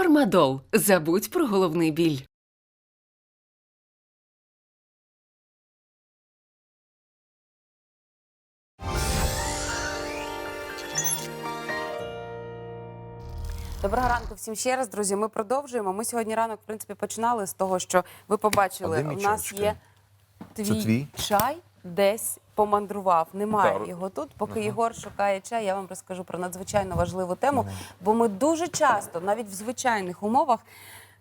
Фармадол. Забудь про головний біль. Доброго ранку всім ще раз, друзі. Ми продовжуємо. Ми сьогодні ранок, в принципі, починали з того, що ви побачили, А де мій у нас чайчик? є твій, твій? чай десь помандрував. Немає Так. його тут. Поки Єгор шукає чай, я вам розкажу про надзвичайно важливу тему. Бо ми дуже часто, навіть в звичайних умовах,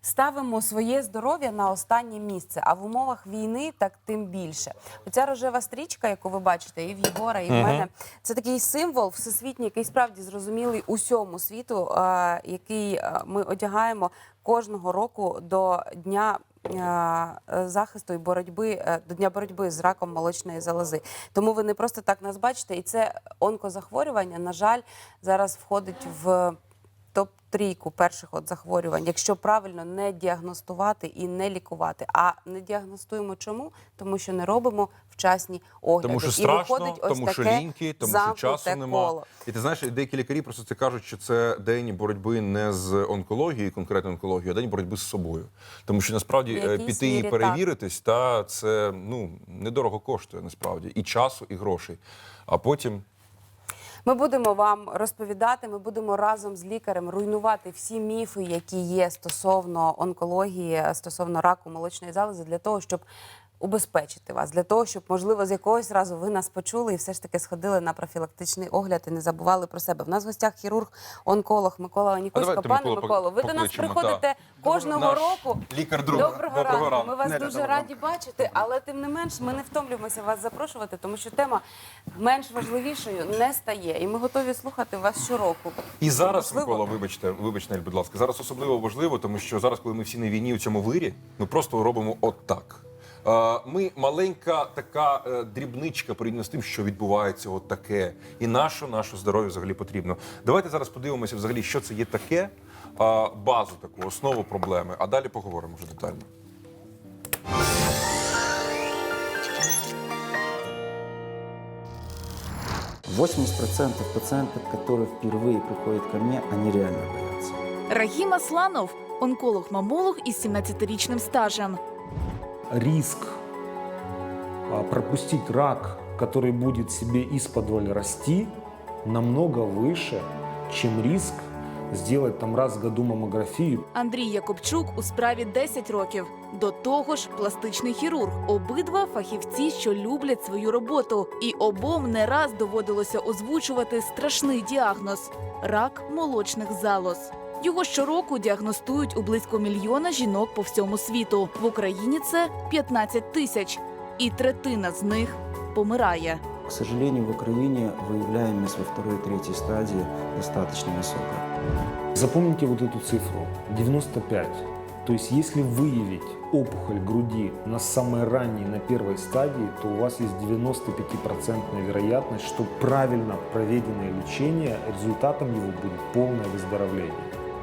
ставимо своє здоров'я на останнє місце. А в умовах війни так тим більше. Оця рожева стрічка, яку ви бачите, і в Єгора, і в мене, це такий символ всесвітній, який справді зрозумілий усьому світу, е, який е, ми одягаємо кожного року до дня. Е, Захисту і боротьби е, до дня боротьби з раком молочної залози. Тому ви не просто так нас бачите, і це онкозахворювання, на жаль, зараз входить в топ-трійку перших от захворювань, якщо правильно не діагностувати і не лікувати. А не діагностуємо чому? Тому що не робимо вчасні огляди. Тому що і страшно, виходить ось тому що таке ліньки, тому що часу нема. коло. І ти знаєш, деякі лікарі просто це кажуть, що це день боротьби не з онкологією, конкретно онкологією, а день боротьби з собою. Тому що насправді В е, якійсь піти і мірі так. перевіритись, та це ну недорого коштує насправді і часу, і грошей. А потім Ми будемо вам розповідати. Ми будемо разом з лікарем руйнувати всі міфи, які є стосовно онкології, стосовно раку молочної залози, для того, щоб убезпечити вас, для того, щоб можливо з якогось разу ви нас почули і все ж таки сходили на профілактичний огляд і не забували про себе. В нас в гостях хірург, онколог Микола Онікусько. Пане Миколо, ви до нас приходите та. кожного Наш року. лікар-друг. Доброго, Доброго ранку. ранку. Ми вас Неля, дуже раді бачити, але тим не менш ми не втомлюємося вас запрошувати, тому що тема менш важливішою не стає. І ми готові слухати вас щороку. І зараз. Микола, вибачте, вибачте, будь ласка, зараз особливо важливо, тому що зараз, коли ми всі на війні у цьому вирі, ми просто робимо отак. Е, Ми маленька така е, дрібничка порівняно з тим, що відбувається от таке, і нашу нашу здоров'я взагалі потрібно. Давайте зараз подивимося, взагалі, що це є таке, е, базу таку, основу проблеми, а далі поговоримо вже детально. Восемьдесят процентов пациентов, которые впервые приходят ко мне, они реально боятся. Рахім Асланов – онколог-мамолог із 17-річним стажем. Риск пропустить рак, который будет себе из-под расти, намного выше, чем риск сделать там раз в году маммографию. Андрій Якобчук у справі 10 років. До того ж, пластичний хірург. Обидва фахівці, що люблять свою роботу. І обом не раз доводилося озвучувати страшний діагноз – рак молочних залоз. Його щороку діагностують у близько мільйона жінок по всьому світу. В Україні це 15 тисяч. І третина з них помирає. К сожалению, в Украине выявляемость во второй и третьей стадии достаточно высокая. Запомните вот эту цифру – 95. То есть если выявить опухоль груди на самой ранней, на первой стадии, то у вас есть 95% вероятность, что правильно проведенное лечение, результатом его будет полное выздоровление.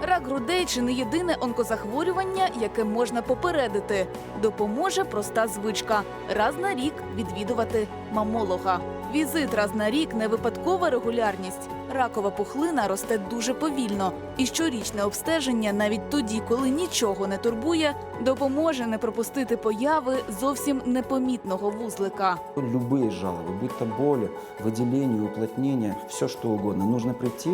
Рак грудей чи не єдине онкозахворювання, яке можна попередити. Допоможе проста звичка раз на рік відвідувати мамолога. Візит раз на рік не випадкова регулярність Ракова пухлина росте дуже повільно, і щорічне обстеження, навіть тоді, коли нічого не турбує, допоможе не пропустити появи зовсім непомітного вузлика. Любые жалобы, будь то боли, выделение, уплотнение, все что угодно, нужно прийти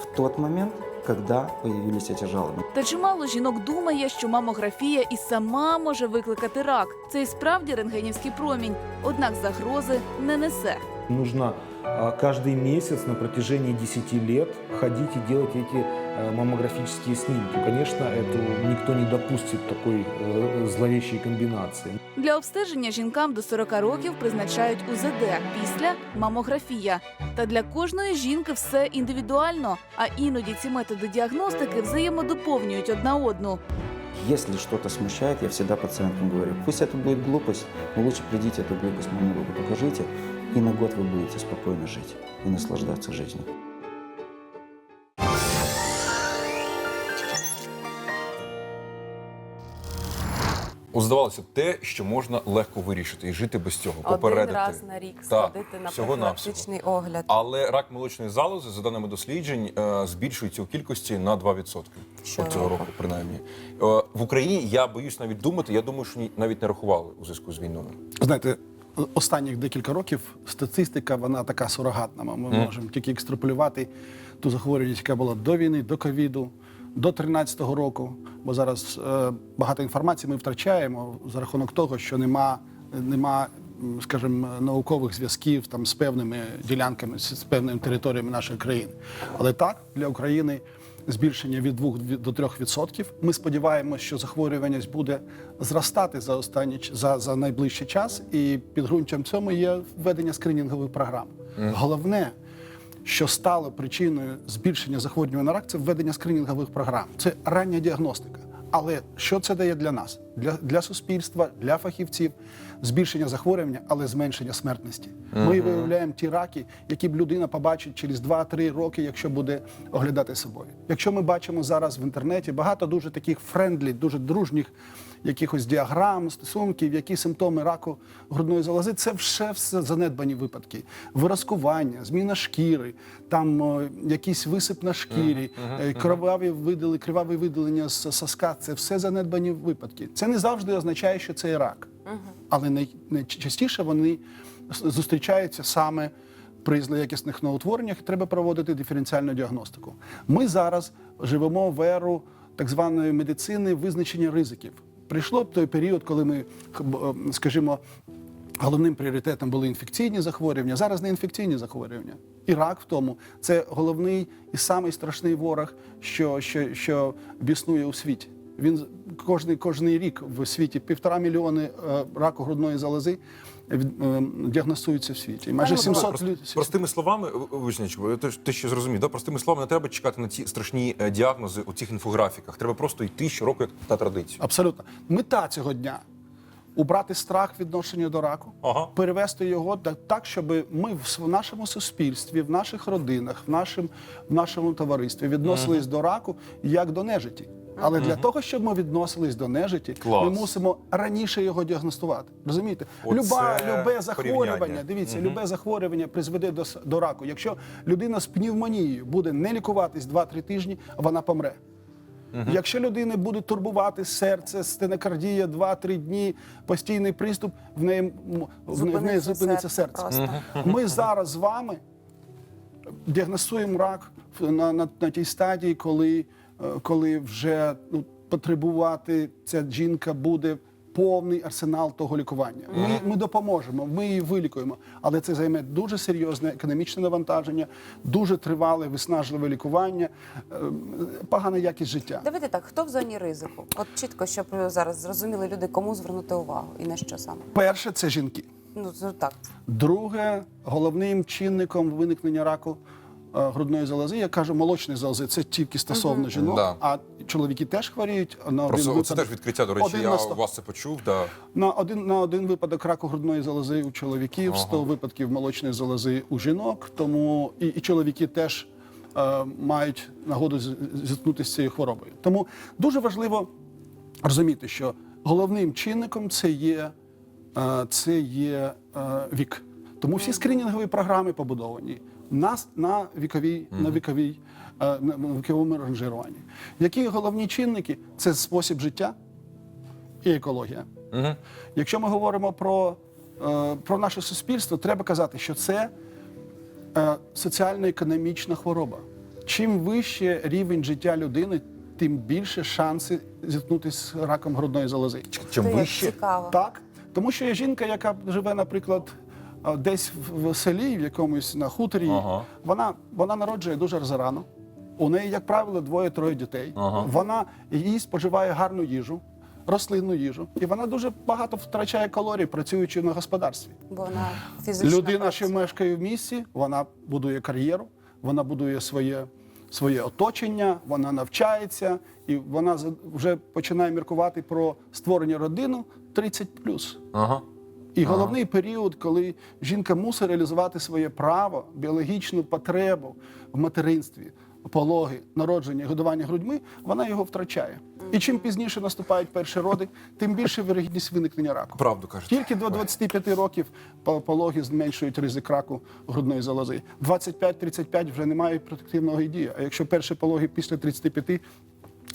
в тот момент, когда появились эти жалобы. Та чимало жінок думає, що мамографія і сама може викликати рак. Це і справді рентгенівський промінь, однак загрози не несе. Нужно а, каждый месяц на протяжении 10 лет ходить и делать эти э, маммографические снимки. Конечно, это никто не допустит такой э, зловещей комбинации. Для обстеження жінкам до 40 років призначають УЗД, після мамографія. Та для кожної жінки все індивідуально, а іноді ці методи діагностики взаємодоповнюють одна одну. Если что-то смущает, я всегда пациентам говорю, пусть это будет глупость, но лучше придите эту глупость мамологу покажите, и на год вы будете спокойно жить и наслаждаться жизнью. От, здавалося, те, що можна легко вирішити і жити без цього, Один попередити. раз на рік Так, сходити на всього-навсього. профілактичний огляд. Але рак молочної залози, за даними досліджень, е, збільшується у кількості на 2%. Щороку. От цього року, принаймні. Е, В Україні я боюсь навіть думати. Я думаю, що ні- навіть не рахували у зв'язку з війною. Знаєте, останніх декілька років статистика вона така сурогатна. Ми можемо тільки екстраполювати ту захворюваність, яка була до війни, до ковіду, до 13-го року. Бо зараз е, багато інформації ми втрачаємо за рахунок того, що нема, нема скажімо, наукових зв'язків там з певними ділянками, з з певними територіями нашої країни. Але так для України збільшення від 2 до 3 відсотків. Ми сподіваємося, що захворюваність буде зростати за останні за, за найближчий час, і підґрунтям цьому є введення скринінгових програм. Головне, що стало причиною збільшення захворювання на рак, це введення скринінгових програм. Це рання діагностика. Але що це дає для нас, для, для суспільства, для фахівців? Збільшення захворювання, але зменшення смертності. Ми виявляємо ті раки, які б людина побачить через 2-3 роки, якщо буде оглядати собою. Якщо ми бачимо зараз в інтернеті багато дуже таких френдлі, дуже дружніх якихось діаграм, стосунків, які симптоми раку грудної залози, це все, все занедбані випадки. Виразкування, зміна шкіри, там о, якийсь висип на шкірі, е, кроваві видали, криваві видалення з соска. Це все занедбані випадки. Це не завжди означає, що це рак, але най- найчастіше вони зустрічаються саме при злоякісних новоутвореннях і треба проводити диференціальну діагностику. Ми зараз живемо в еру так званої медицини визначення ризиків. Прийшло той період, коли ми, б- е, скажімо, головним пріоритетом були інфекційні захворювання. Зараз не інфекційні захворювання. І рак в тому це головний і самий страшний ворог, що, що, що біснує у світі. Він кожний, кожний рік в світі півтора мільйони е, раку грудної залози е, діагностуються в світі. І майже Пане 700 Просто- людей. Простими словами, Вишнячко, ти, ти ще зрозумів, да? простими словами, не треба чекати на ці страшні е, діагнози у цих інфографіках. Треба просто йти щороку, як та традиція. Абсолютно. Мета цього дня убрати страх відношення до раку, Ага. перевести його так, щоб ми в нашому суспільстві, в наших родинах, в нашому, в нашому товаристві відносились до раку як до нежиті. Але для того, щоб ми відносились до нежиті, Клас. ми мусимо раніше його діагностувати. Розумієте? Оце Люба, любе захворювання, порівняння. дивіться, любе захворювання призведе до, с- до раку. Якщо людина з пневмонією буде не лікуватись 2-3 тижні, вона помре. Якщо людини буде турбувати серце, стенокардія 2-3 дні, постійний приступ, в неї, м- в, не- в неї Зупиниться зупиниться серце серце. просто. Ми зараз з вами діагностуємо рак в- на, на, на тій стадії, коли, коли вже ну, потребувати ця жінка буде повний арсенал того лікування. Ми, ми допоможемо, ми її вилікуємо, але це займе дуже серйозне економічне навантаження, дуже тривале, виснажливе лікування, е, погана якість життя. Давайте так, хто в зоні ризику? От чітко, щоб зараз зрозуміли люди, кому звернути увагу і на що саме. Перше це жінки. Ну так. Друге, головним чинником виникнення раку е, грудної залози, я кажу, молочної залози, це тільки стосовно жінок, Да. а чоловіки теж хворіють. На один Просто це випадок- теж відкриття. До речі, я у вас це почув. Да. На один на один випадок раку грудної залози у чоловіків, 100 випадків молочної залози у жінок. Тому і, і чоловіки теж е, мають нагоду зіткнутися з цією хворобою. Тому дуже важливо розуміти, що головним чинником це є, е, це є е, вік. Тому всі скринінгові програми побудовані на, на віковій, на віковій, е, на віковому ранжируванні. Які головні чинники? Це спосіб життя і екологія. Якщо ми говоримо про, е, про наше суспільство, треба казати, що це е, соціально-економічна хвороба. Чим вище рівень життя людини, тим більше шанси зіткнутися з раком грудної залози. Чим вище, цікаво. Так, тому що є жінка, яка живе, наприклад, е, десь в селі, в якомусь на хуторі, Ага. вона, вона народжує дуже зарано. У неї, як правило, двоє-троє дітей. Ага. Вона їй споживає гарну їжу, рослинну їжу, і вона дуже багато втрачає калорій, працюючи на господарстві. Бо вона фізично Людина, що працює. мешкає в місті, вона будує кар'єру, вона будує своє, своє оточення, вона навчається, і вона вже починає міркувати про створення родини 30 ага. І головний період, коли жінка мусить реалізувати своє право, біологічну потребу в материнстві, пологи, народження, годування грудьми, вона його втрачає. І чим пізніше наступають перші роди, тим більше вирогідність виникнення раку. правду кажете. Тільки до 25 років пологи зменшують ризик раку грудної залози. 25-35 вже немає протективного дії. А якщо перші пологи після 35,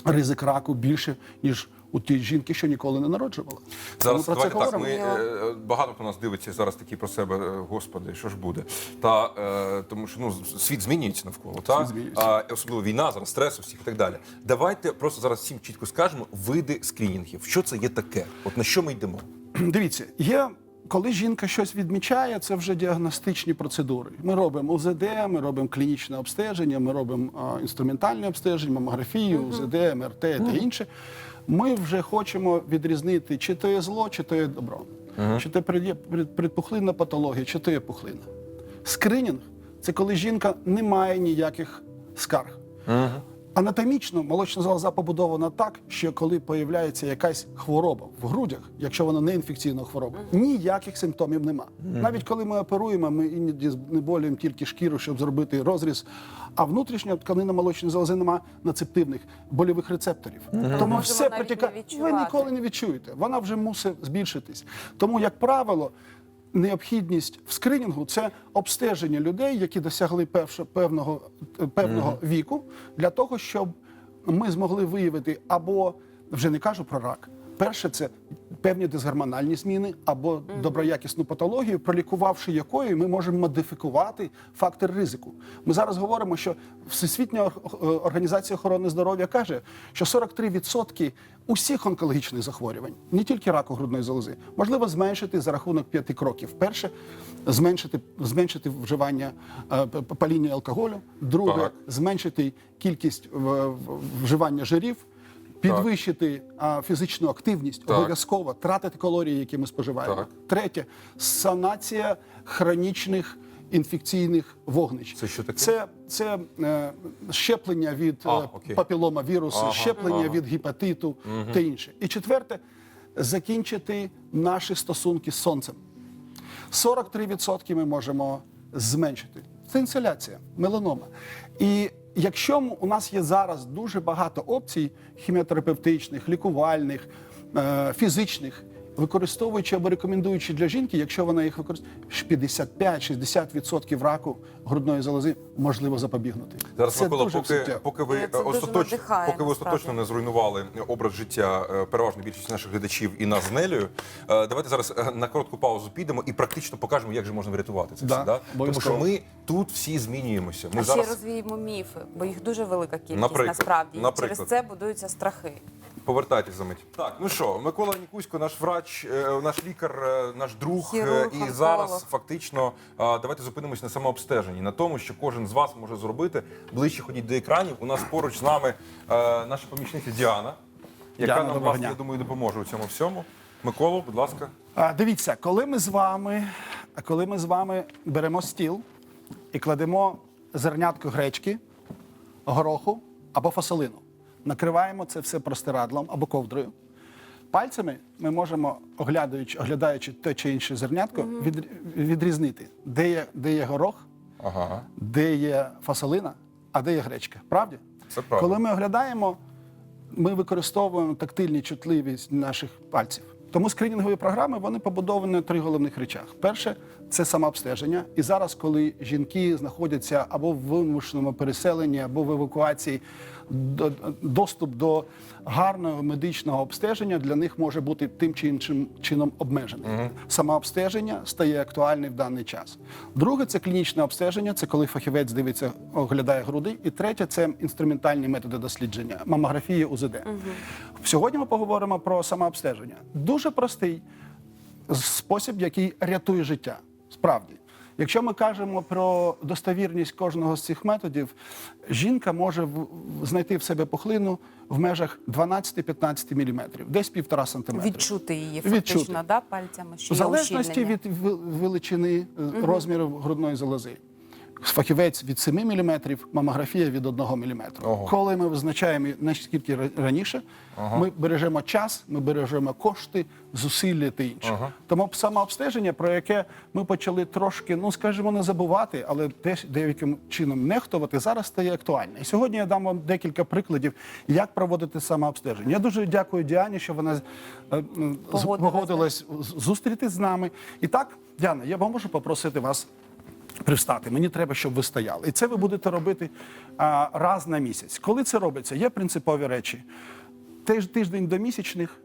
ризик раку більше, ніж у тій жінки, що ніколи не народжувала. Зараз Ми про це так. Ми е, багато хто нас дивиться зараз такі про себе. е, Господи, що ж буде? Та е, тому, що ну світ змінюється навколо, та змінюється. а особливо війна, зараз стрес у всіх і так далі. Давайте просто зараз всім чітко скажемо види скринінгів. Що це є таке? От на що ми йдемо? Дивіться, є. Коли жінка щось відмічає, це вже діагностичні процедури. Ми робимо УЗД, ми робимо клінічне обстеження, ми робимо інструментальне обстеження, мамографію, УЗД, МРТ та інше. Ми вже хочемо відрізнити, чи то є зло, чи то є добро, чи то є предпухлинна патологія, чи то є пухлина. Скринінг це коли жінка не має ніяких скарг. Анатомічно молочна залоза побудована так, що коли появляється якась хвороба в грудях, якщо вона не інфекційна хвороба, ніяких симптомів нема. Навіть коли ми оперуємо, ми іноді знеболюємо тільки шкіру, щоб зробити розріз. А внутрішня тканина молочної залози нема нацептивних больових рецепторів. Тому все протікає. Ви ніколи не відчуєте. Вона вже мусить збільшитись. Тому, як правило, необхідність в скринінгу це обстеження людей, які досягли першого певного, певного віку, для того, щоб ми змогли виявити або вже не кажу про рак. Перше, це певні дисгормональні зміни або доброякісну патологію, пролікувавши якою ми можемо модифікувати фактор ризику. Ми зараз говоримо, що Всесвітня е, організація охорони здоров'я каже, що 43% усіх онкологічних захворювань, не тільки раку грудної залози, можливо зменшити за рахунок п'яти кроків. Перше, зменшити, зменшити вживання е, паління алкоголю. Друге, Так. зменшити кількість вживання жирів. Підвищити а, фізичну активність, Так. обов'язково тратити калорії, які ми споживаємо. Так. Третє санація хронічних інфекційних вогнищ. Це що таке? Це, це е, щеплення від А, е, папілома вірусу, Ага, щеплення ага. від гепатиту та інше. І четверте закінчити наші стосунки з сонцем. 43% ми можемо зменшити. Це інсоляція, меланома. І якщо у нас є зараз дуже багато опцій хіміотерапевтичних, лікувальних, е, фізичних, використовуючи або рекомендуючи для жінки, якщо вона їх використовує, 55-60% раку грудної залози можливо запобігнути. Зараз Це Микола, дуже поки, поки ви Це дуже остаточно, надихає, поки ви остаточно не зруйнували образ життя е, переважної більшості наших глядачів і нас з Нелею, е, давайте зараз е, на коротку паузу підемо і практично покажемо, як же можна врятувати це Да, все. Да? Тому що ми тут всі змінюємося. Ми а зараз ще розвіємо міфи, бо їх дуже велика кількість Наприклад, насправді. Наприклад. Через це будуються страхи. Повертайтесь за мить. Так, ну що, Микола Нікусько, наш врач, е, наш лікар, е, наш друг. е, Хірург, і онколог. зараз фактично е, давайте зупинимось на самообстеженні, на тому, що кожен з вас може зробити. Ближче ходіть до екранів. У нас поруч з нами е, наша помічниця Діана, яка Діана, нам доброго власне, дня. я думаю, допоможе у цьому всьому. Миколо, будь ласка. А, дивіться, коли ми з вами, коли ми з вами беремо стіл і кладемо зернятко гречки, гороху або фасолину, накриваємо це все простирадлом або ковдрою. Пальцями ми можемо, оглядаючи, оглядаючи те чи інше зернятко, від, відрізнити, де є, де є горох, Ага. де є фасолина, а де є гречка. Правді? Це правда. Коли ми оглядаємо, ми використовуємо тактильні чутливість наших пальців. Тому скринінгові програми вони побудовані на три головних речах. Перше це самообстеження. І зараз, коли жінки знаходяться або в вимушеному переселенні, або в евакуації, доступ до гарного медичного обстеження для них може бути тим чи іншим чином обмежений. Самообстеження стає актуальним в даний час. Друге це клінічне обстеження, це коли фахівець дивиться, оглядає груди. І третє це інструментальні методи дослідження, мамографія, УЗД. Сьогодні ми поговоримо про самообстеження. Дуже простий спосіб, який рятує життя. Справді. Якщо ми кажемо про достовірність кожного з цих методів, жінка може знайти в себе пухлину в межах 12-15 мм, десь півтора сантиметра. Відчути її фактично, Відчути. Да, пальцями, що В залежності від величини угу. розміру грудної залози. Фахівець від 7 мм, мамографія від 1 мм. Ого. Коли ми визначаємо наскільки ра- раніше, ми бережемо час, ми бережемо кошти, зусилля та інше. Тому самообстеження, про яке ми почали трошки, ну скажімо, не забувати, але теж деяким чином нехтувати, зараз стає актуальне. І сьогодні я дам вам декілька прикладів, як проводити самообстеження. Я дуже дякую Діані, що вона е, з- Погодилась, погодилась з- зустрітись з нами. І так, Діана, я вам можу попросити вас Привстати, мені треба, щоб ви стояли. І це ви будете робити а, раз на місяць. Коли це робиться, є принципові речі. Теж тиждень до місячних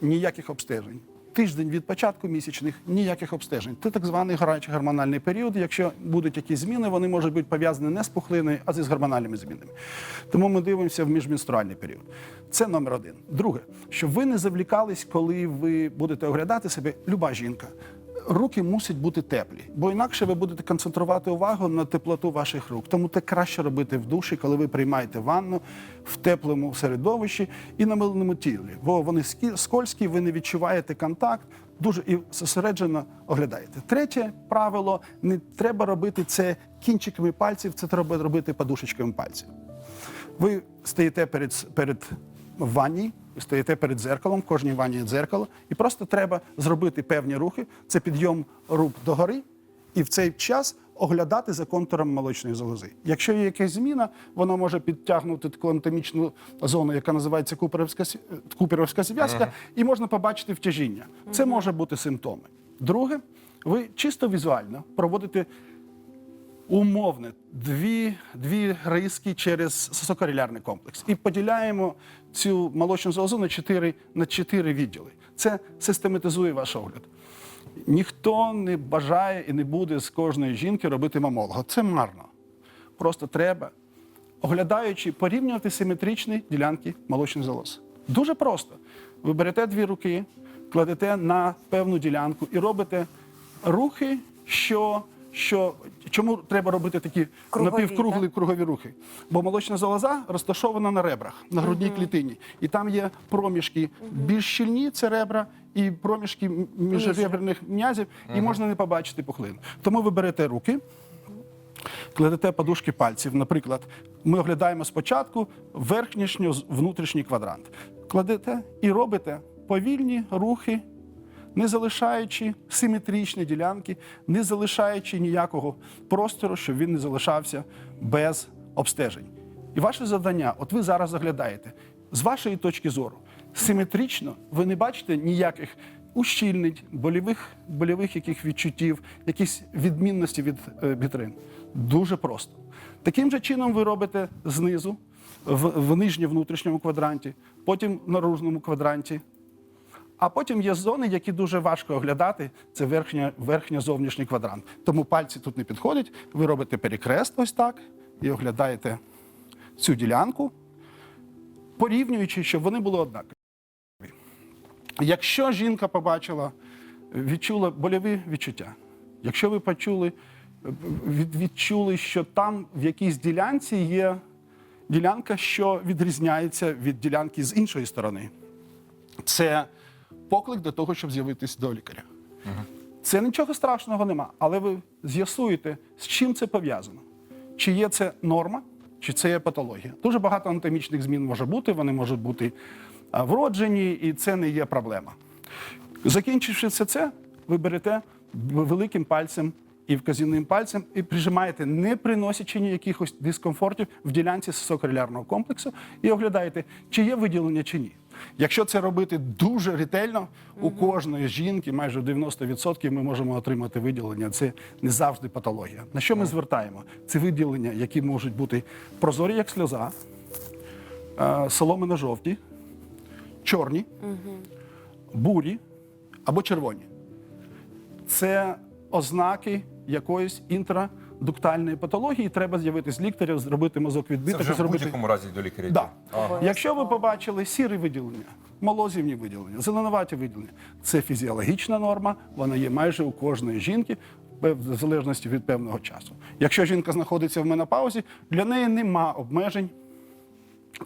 ніяких обстежень. Тиждень від початку місячних ніяких обстежень. Це так званий гарячий гормональний період. Якщо будуть якісь зміни, вони можуть бути пов'язані не з пухлиною, а з гормональними змінами. Тому ми дивимося в міжменструальний період. Це номер один. Друге, щоб ви не завлікались, коли ви будете оглядати себе, люба жінка. Руки мусять бути теплі, бо інакше ви будете концентрувати увагу на теплоту ваших рук. Тому це краще робити в душі, коли ви приймаєте ванну в теплому середовищі і на милному тілі. Бо вони скользкі, ви не відчуваєте контакт, дуже і зосереджено оглядаєте. Третє правило: не треба робити це кінчиками пальців, це треба робити подушечками пальців. Ви стоїте перед, перед в ванні, стоїте перед дзеркалом, в кожній ванні є дзеркало, і просто треба зробити певні рухи. Це підйом рук догори, і в цей час оглядати за контуром молочної залози. Якщо є якась зміна, вона може підтягнути таку анатомічну зону, яка називається куперівська, сі- е, куперівська зв'язка, і можна побачити втяжіння. Це може бути симптоми. Друге, ви чисто візуально проводите умовне дві, дві риски через сосокорілярний комплекс. І поділяємо цю молочну залозу на чотири, на чотири відділи. Це систематизує ваш огляд. Ніхто не бажає і не буде з кожної жінки робити мамолога. Це марно. Просто треба, оглядаючи, порівнювати симетричні ділянки молочних залоз. Дуже просто. Ви берете дві руки, кладете на певну ділянку і робите рухи, що. Що чому треба робити такі Кругові, напівкруглі кругові рухи? Бо молочна залоза розташована на ребрах, на грудній клітині, і там є проміжки більш щільні це ребра, і проміжки міжреберних м'язів, і можна не побачити пухлин. Тому ви берете руки, кладете подушки пальців. Наприклад, ми оглядаємо спочатку верхнішньо-внутрішній квадрант. Кладете і робите повільні рухи, не залишаючи симетричні ділянки, не залишаючи ніякого простору, щоб він не залишався без обстежень. І ваше завдання, от ви зараз заглядаєте, з вашої точки зору, симетрично ви не бачите ніяких ущільнень, болівих, болівих яких відчуттів, якісь відмінності від е, бітрин. Дуже просто. Таким же чином ви робите знизу, в, в нижньо-внутрішньому квадранті, потім в наружному квадранті. А потім є зони, які дуже важко оглядати. Це верхня, верхньо-зовнішній квадрант. Тому пальці тут не підходять. Ви робите перекрест ось так і оглядаєте цю ділянку, порівнюючи, щоб вони були однакові. Якщо жінка побачила, відчула больові відчуття, якщо ви почули, від, відчули, що там в якійсь ділянці є ділянка, що відрізняється від ділянки з іншої сторони, це поклик до того, щоб з'явитись до лікаря. Це нічого страшного нема, але ви з'ясуєте, з чим це пов'язано. Чи є це норма, чи це є патологія. Дуже багато анатомічних змін може бути, вони можуть бути вроджені, і це не є проблема. Закінчивши все це, ви берете великим пальцем і вказівним пальцем і прижимаєте, не приносячи ніякихось дискомфортів в ділянці сосокорілярного комплексу, і оглядаєте, чи є виділення, чи ні. Якщо це робити дуже ретельно, у кожної жінки, майже 90% ми можемо отримати виділення. Це не завжди патологія. На що ми звертаємо? Це виділення, які можуть бути прозорі, як сльоза, е, соломино-жовті, чорні, бурі або червоні. Це ознаки якоїсь інтрадуктальної патології. Треба з'явитись лікаря, зробити мозок Це вже зробити... в будь-якому разі до лікаря. Да. Ага. Якщо ви побачили сірі виділення, молозівні виділення, зеленуваті виділення, це фізіологічна норма, вона є майже у кожної жінки, в залежності від певного часу. Якщо жінка знаходиться в менопаузі, для неї нема обмежень.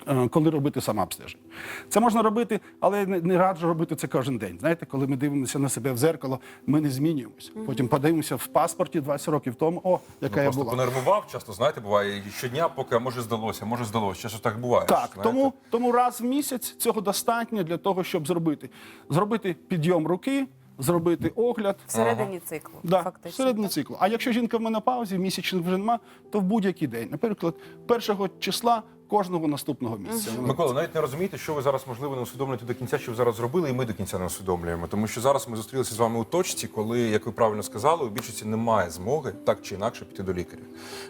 Е, Коли робити самообстеження. Це можна робити, але не, не раджу робити це кожен день. Знаєте, коли ми дивимося на себе в зеркало, ми не змінюємося. Потім подивимося в паспорті 20 років тому, о, яка Ну, я просто була. понервував, часто знаєте, буває і щодня, поки а може здалося, може здалося. Часто так буває. Так, знаєте. тому, тому раз в місяць цього достатньо для того, щоб зробити. Зробити підйом руки, зробити огляд. Всередині циклу, Да, фактично. всередині циклу. А якщо жінка в менопаузі, місячних вже нема, то в будь-який день. Наприклад, першого числа кожного наступного місця. Микола, навіть не розумієте, що ви зараз можливо не усвідомлюєте до кінця, що ви зараз зробили, і ми до кінця не усвідомлюємо. Тому що зараз ми зустрілися з вами у точці, коли, як ви правильно сказали, у більшості немає змоги так чи інакше піти до лікаря.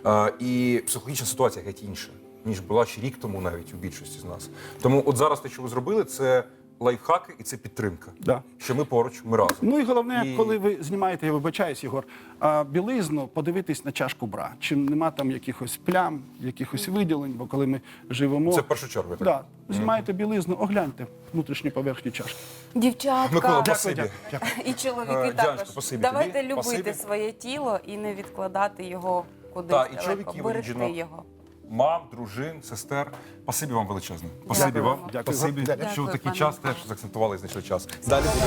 А, і психологічна ситуація геть інша, ніж була ще рік тому, навіть у більшості з нас. Тому, от зараз те, що ви зробили, це лайфхаки і це підтримка. Да. Що ми поруч, ми разом. Ну і головне, І- коли ви знімаєте, я вибачаюсь, Ігор, а, білизну, подивитись на чашку бра. Чи нема там якихось плям, якихось виділень, бо коли ми живемо. Це в першу чергу. так Да, знімаєте білизну, огляньте внутрішню поверхню чашки. Дівчатка. Микола, Дякую, спасибі. дякую, дякую. І чоловіки Е, також. Спасибі Давайте тобі. любити Спасибі. своє тіло і не відкладати його кудись Та, і чоловіків, і Берегти жінок. його. Мам, дружин, сестер. Спасибі вам величезне. Спасибі вам. Дякую. Спасибі, Дякую. що в такий пане час теж заакцентували і знайшли час. Далі буде.